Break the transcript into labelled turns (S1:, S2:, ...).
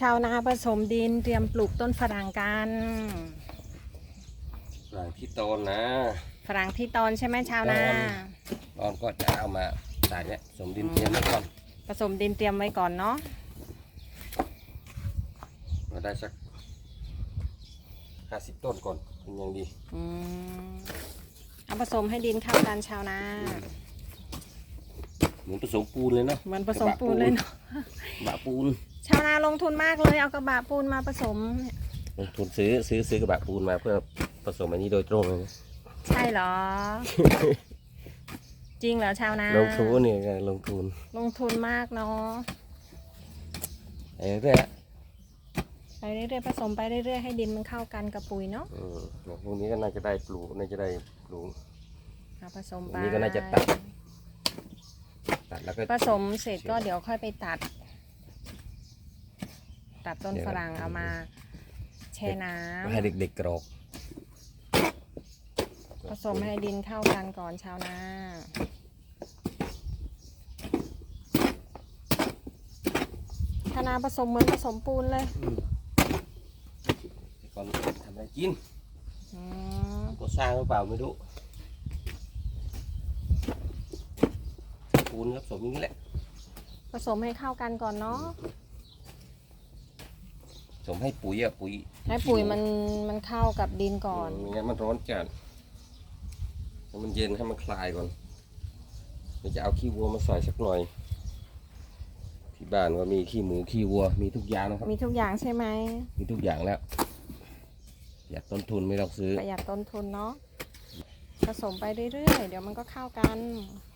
S1: ชาวนาผสมดินเตรียมปลูกต้นฝรั่งกัน
S2: หลังที่โตนนะ
S1: ฝรั่งที่ตอนใช่ไหมชาวนา
S2: ตอนก็จะเอามาใส่เนี่ยสมดินเทียมไว้ก่อน
S1: ผสมดินเตรียมไว้ก่อนเนาะ
S2: เราได้สักห้าสิบต้นก่อนเป็นยังดี
S1: อืมเอาผสมให้ดินเข้ากันชาวนา
S2: เหมือนผสมปูนเลยเนาะ
S1: เหมือนผสมปูนเลยเนาะ
S2: บะปูน
S1: ชาวนาลงทุนมากเลยเอากระบะปูนมาผสม
S2: ลงทุนซื้อซื้อซื้อกระบะปูนมาเพื่อผสมอันนี้โดยตรงเลยนะ
S1: ใช่เหรอ จริงเหรอชาวนา
S2: ลงทุนเนี่ยไงลงทุน
S1: ลงทุนมากเนาะ
S2: ไอ้เรื่อย
S1: ไปเรื่อยๆผสมไปเรื่อยๆให้ดินมันเข้ากันกับปุ๋ยเนาะ
S2: อืมพวกนี้ก็น่าจะได้ปลูกน่าจะได้ปลูก
S1: เอาผสมไป
S2: อันนี้ก็น่าจะตัด ตัดแล้วก็
S1: ผสมเสร็จก็เดี๋ยวค่อยไปตัด ตัดต้น
S2: เดี๋ยว
S1: ฝรั่งเอามา แช่น้ำ
S2: ให้เด็กๆกรอก
S1: ผสมให้ดินเข้ากันก่อนชาวนาชาวนาผสมเหมือนผสมปูนเลย
S2: ก่อนทำอะไรกิน
S1: อืม
S2: ก็สร้างหรือเปล่าไม่รู้ ปูนครับสมอย่างนี้แหละ
S1: ผสมให้เข้ากันก่อนเนาะ
S2: สมให้ปุ๋ยอะปุ๋ย
S1: ให้ปุ๋ยมันมันเข้ากับดินก่อน
S2: มไม่งั้นมันร้อนจัดให้มันเย็นให้มันคลายก่อนเดี๋ยวจะเอาขี้วัวมาใส่สักหน่อย ที่บ้านก็มีขี้หมูขี้วัว มีทุกอย่างนะครับ
S1: มีทุกอย่างใช่ไหม
S2: มีทุกอย่างแล้วอยากต้นทุนไม่ต้องซื้อ
S1: ประหยัดต้นทุนเนาะผสมไปเรื่อยๆ เดี๋ยวมันก็เข้ากัน
S2: เ